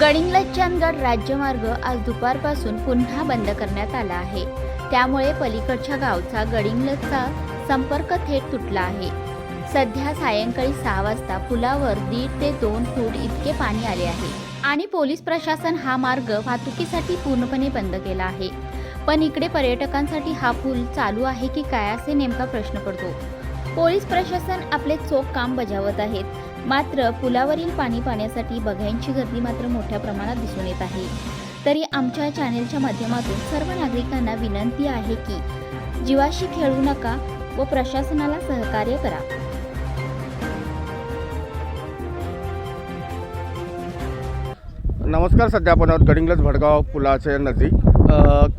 गडिंग्लज चंदगड राज्यमार्ग आज दुपारपासून पुन्हा बंद करण्यात आला आहे. त्यामुळे पलीकडच्या गावचा गडिंग्लजचा संपर्क थेट तुटला आहे. सध्या सायंकाळी सहा वाजता पुलावर दीड ते दोन फूट इतके पाणी आले आहे आणि पोलीस प्रशासन हा मार्ग वाहतुकीसाठी पूर्णपणे बंद केला आहे. पण इकडे पर्यटकांसाठी हा पूल चालू आहे की काय असे नेमका प्रश्न पडतो. पोलीस प्रशासन आपले चोख काम बजावत आहेत. मात्र पुलावरील पाणी पाण्यासाठी बघ्यांची गर्दी मात्र मोठ्या प्रमाणात दिसून येत आहे. तरी आमच्या चॅनेलच्या माध्यमातून सर्व नागरिकांना विनंती आहे की जीवाशी खेळू नका व प्रशासनाला सहकार्य करा. नमस्कार सध्या आपण आहोत गडिंगलज भडगाव पुलाच्या नजीक.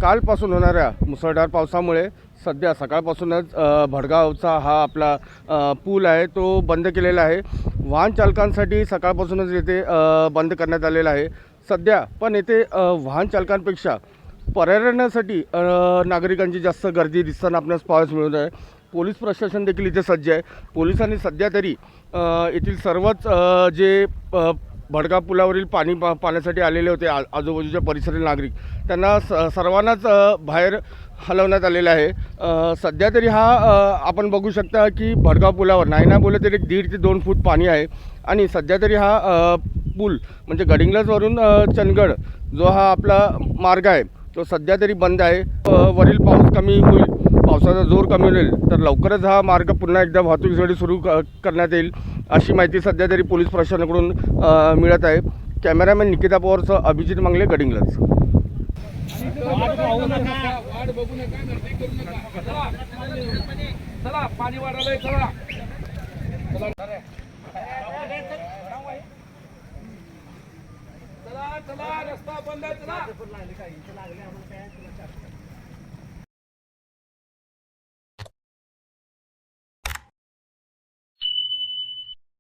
कालपासून होणाऱ्या मुसळधार पावसामुळे सध्या सकाळपासूनच भडगावचा हा आपला पूल आहे तो बंद केलेला आहे. वाहन चालकांसाठी सकाळपासूनच येथे बंद करण्यात आलेला आहे. सध्या पण येथे वाहन चालकांपेक्षा पर्यटनासाठी नागरिकांची जास्त गर्दी दिसताना आपल्यास पाहायला मिळत आहे. पोलीस प्रशासन देखील इथे सज्ज आहे. पोलिसांनी सध्या तरी येथील सर्वच जे भडका भडगा पुलावरील पाणी पा पाण्यासाठी आलेले होते आ आजूबाजूच्या परिसरील नागरिक. त्यांना स सर्वांनाच बाहेर हलवण्यात आलेलं आहे. सध्या तरी हा आपण बघू शकता की भडका पुलावर नाही ना बोललं तरी दीड ते दोन फूट पाणी आहे. आणि सध्या तरी हा पूल म्हणजे गडिंग्लजवरून चंदगड जो हा आपला मार्ग आहे तो सध्या तरी बंद आहे. वरील पाऊस कमी होईल पावसाचा जोर कमी होईल तर लवकरच हा मार्ग पुन्हा एकदा वाहतुकीसाठी सुरू क करण्यात येईल. अशी माहिती सध्या तरी पोलीस प्रशासनाकडून मिळत आहे. कॅमेरामॅन निकिता पवारचं अभिजित मंगले गडिंग्लज. चला चला रस्ता बंद चला.